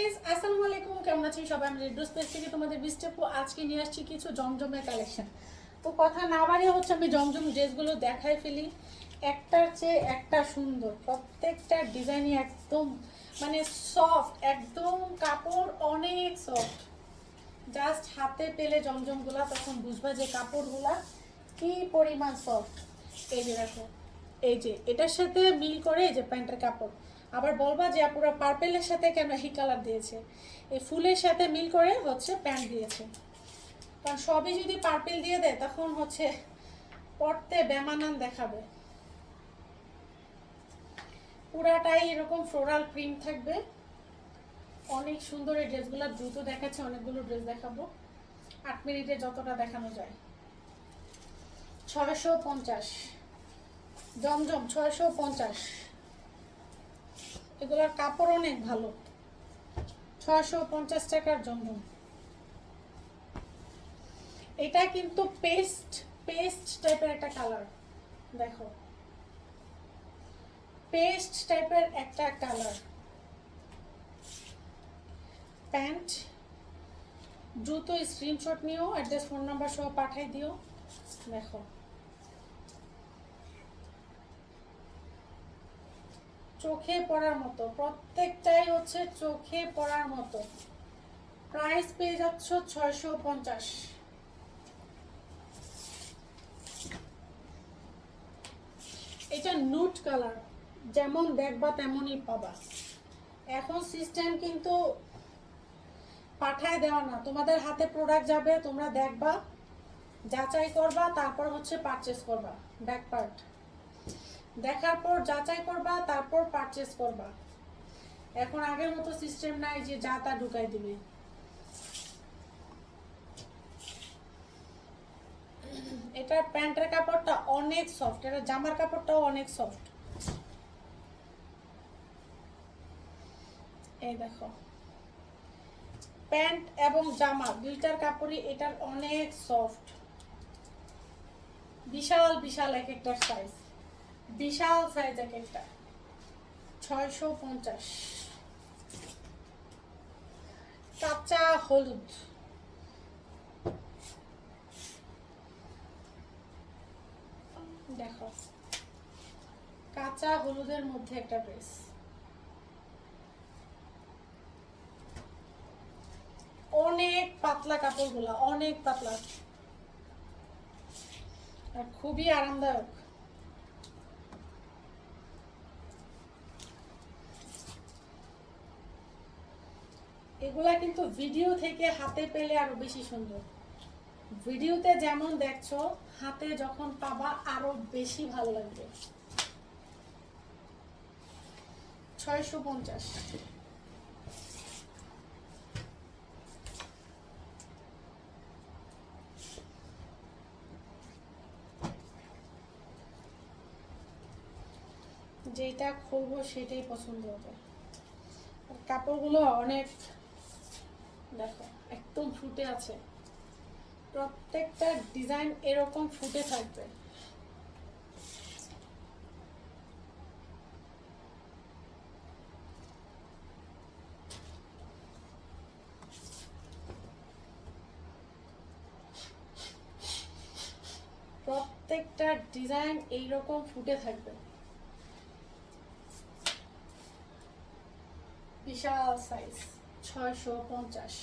Guys আসসালামু আলাইকুম, কেমন আছেন সবাই? আমি রেড স্পেস থেকে তোমাদের বিস্টেপু আজকে নিয়ে আসছি কিছু জমজমের কালেকশন তো কথা না বাড়িয়ে হচ্ছে আমি জমজম ড্রেসগুলো দেখাই ফেলি। একটার চেয়ে একটা সুন্দর। প্রত্যেকটা ডিজাইনই একদম মানে সফট একদম কাপড় অনেক সফট জাস্ট হাতে পেলে জমজমগুলা, তখন বুঝবা যে কাপড়গুলা কি পরিমাণ সফট এই যে দেখো, এই যে, এটার সাথে মিল করে এই যে প্যান্টের কাপড়। আবার বলবা যে পুরো পার্পেলের সাথে কেন এই কালার দিয়েছে? এই ফুলের সাথে মিল করে হচ্ছে প্যান্ট দিয়েছে। কারণ সবই যদি পার্পেল দিয়ে দেয়, তখন হচ্ছে পরতে বেমানান দেখাবে। পুরাটাই এরকম ফ্লোরাল প্রিন্ট থাকবে। অনেক সুন্দর এই ড্রেসগুলো, দ্রুত দেখাচ্ছে, অনেকগুলো ড্রেস দেখাবো। আট মিনিটে যতটা দেখানো যায়। ছয়শো পঞ্চাশ। জমজম, ছয়শো পঞ্চাশ। এগুলোর কাপড় অনেক ভালো। ছয়শো পঞ্চাশ টাকার জমজম এটা কিন্তু পেস্ট পেস্ট টাইপের একটা কালার। দেখো। পেস্ট টাইপের একটা কালার। প্যান্ট দ্রুত স্ক্রিনশট নিও, অ্যাড্রেস ফোন নাম্বার সহ পাঠাই দিও। দেখো। চোখে পড়ার মতো। প্রত্যেকটাই হচ্ছে চোখে পড়ার মতো। প্রাইস পেয়ে যাচ্ছ ছয়শো পঞ্চাশ। এটা নুট কালার যেমন দেখবা তেমনই পাবা। এখন সিস্টেম কিন্তু পাঠায় দেওয়া না। তোমাদের হাতে প্রোডাক্ট যাবে, তোমরা দেখবা, যাচাই করবা, তারপর হচ্ছে পারচেস করবা। ব্যাক পার্ট দেখার পর যাচাই করবা, তারপর পারচেস করবা। এখন আগের মতো সিস্টেম নাই যে যা তা ঢুকাই দিবে। এটা প্যান্টের কাপড়টা অনেক সফট এটা জামার কাপড়টাও অনেক সফট এই দেখো। প্যান্ট এবং জামা দুইটার কাপড়ই এটার অনেক সফট বিশাল বিশাল এক একটা সাইজ বিশাল সাইজ এক একটা ছয়শো পঞ্চাশ। কাঁচা হলুদ। দেখো। কাঁচা হলুদের মধ্যে একটা ড্রেস। অনেক পাতলা কাপড়গুলা, অনেক পাতলা। আর খুবই আরামদায়ক। এগুলা কিন্তু ভিডিও থেকে হাতে পেলে আরও বেশি সুন্দর। ভিডিওতে যেমন দেখছ, হাতে যখন পাবা আরও বেশি ভালো লাগবে। ছয়শো পঞ্চাশ। যেটা খুলবো সেটাই পছন্দ হবে। কাপড়গুলো অনেক দেখো, একদম ফুটে আছে। প্রত্যেকটা ডিজাইন এরকম ফুটে থাকবে। প্রত্যেকটা ডিজাইন এইরকম ফুটে থাকবে। বিশাল সাইজ ছয়শো পঞ্চাশ।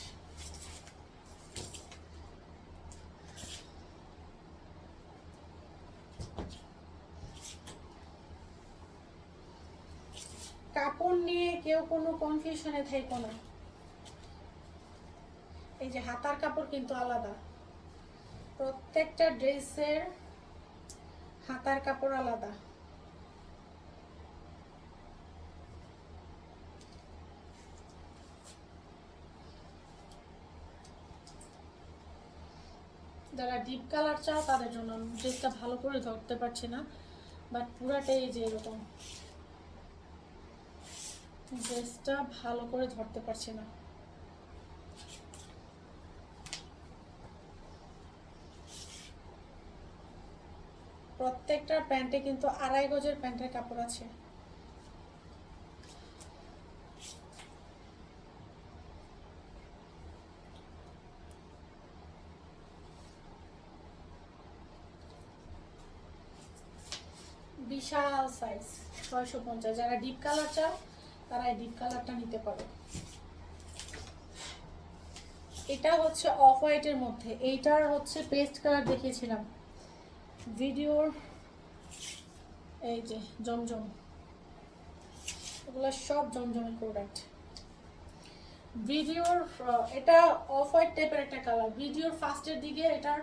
কাপড় নিয়ে কেউ কোনো কনফিউশনে থাকো না। এই যে হাতার কাপড় কিন্তু আলাদা। প্রত্যেকটা ড্রেসের হাতার কাপড় আলাদা। যারা ডিপ কালার চাও তাদের জন্য ড্রেসটা ভালো করে ধরতে পারছি না। বাট পুরাটাই যে এরকম। ড্রেসটা ভালো করে ধরতে পারছি না। প্রত্যেকটা প্যান্টে কিন্তু আড়াই গজের প্যান্টের কাপড় আছে। বিশাল সাইজ ছয়শো পঞ্চাশ। যারা ডিপ কালার চাও তারা এই ডিপ কালারটা নিতে পারো। এটা হচ্ছে অফ হোয়াইটের মধ্যে। এইটার হচ্ছে পেস্ট কালার দেখিয়েছিলাম। ভিডিওর এই যে জমজম, এগুলো সব জমজমের প্রোডাক্ট ভিডিওর এটা অফ হোয়াইট টাইপের একটা কালার ভিডিওর ফার্স্টের দিকে এটার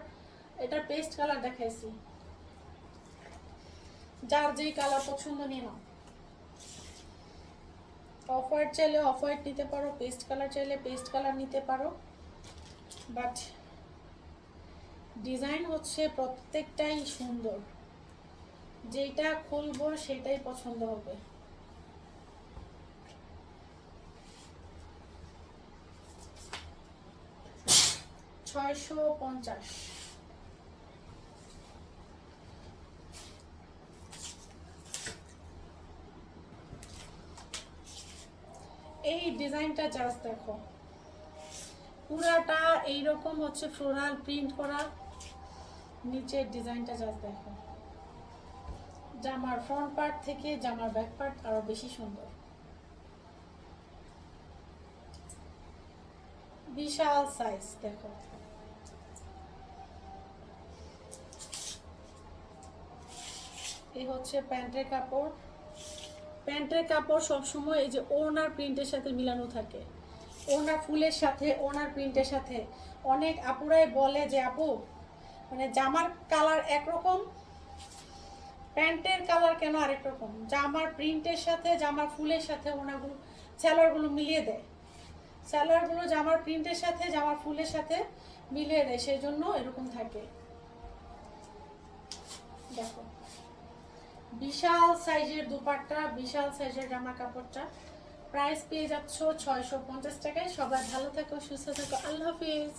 এটার পেস্ট কালার দেখাইছি। যার যেই কালার পছন্দ, নিয়ে নাও। অফ হোয়াইট চাইলে অফ হোয়াইট নিতে পারো পেস্ট কালার চাইলে পেস্ট কালার নিতে পারো। বাট ডিজাইন হচ্ছে প্রত্যেকটাই সুন্দর। যেটা খুলবো সেটাই পছন্দ হবে। ছয়শো পঞ্চাশ। এই ডিজাইনটা জাস্ট দেখো। পুরাটা এইরকম হচ্ছে ফ্লোরাল প্রিন্ট করা। নিচের ডিজাইনটা জাস্ট দেখো। জামার ফ্রন্ট পার্ট থেকে জামার ব্যাক পার্ট আরও বেশি সুন্দর। বিশাল সাইজ দেখো। এই হচ্ছে প্যান্টের কাপড়। প্যান্টের কাপড় সবসময় এই যে ওনার প্রিন্টের সাথে মিলানো থাকে। ওনার ফুলের সাথে, ওনার প্রিন্টের সাথে। অনেক আপুরাই বলে যে, আপু মানে জামার কালার একরকম, প্যান্টের কালার কেন আরেক রকম? জামার প্রিন্টের সাথে, জামার ফুলের সাথে ওনাগুলো স্যালোয়ারগুলো মিলিয়ে দেয়। স্যালোয়ারগুলো জামার প্রিন্টের সাথে, জামার ফুলের সাথে মিলিয়ে দেয়, সেই জন্য এরকম থাকে। দেখো। বিশাল সাইজের দুপাট্টা, বিশাল সাইজের জামা কাপড়টা। প্রাইস পেয়ে যাচ্ছ ছয়শো পঞ্চাশ টাকায়। সবাই ভালো থাকো, সুস্থ থাকো। আল্লাহ হাফিজ।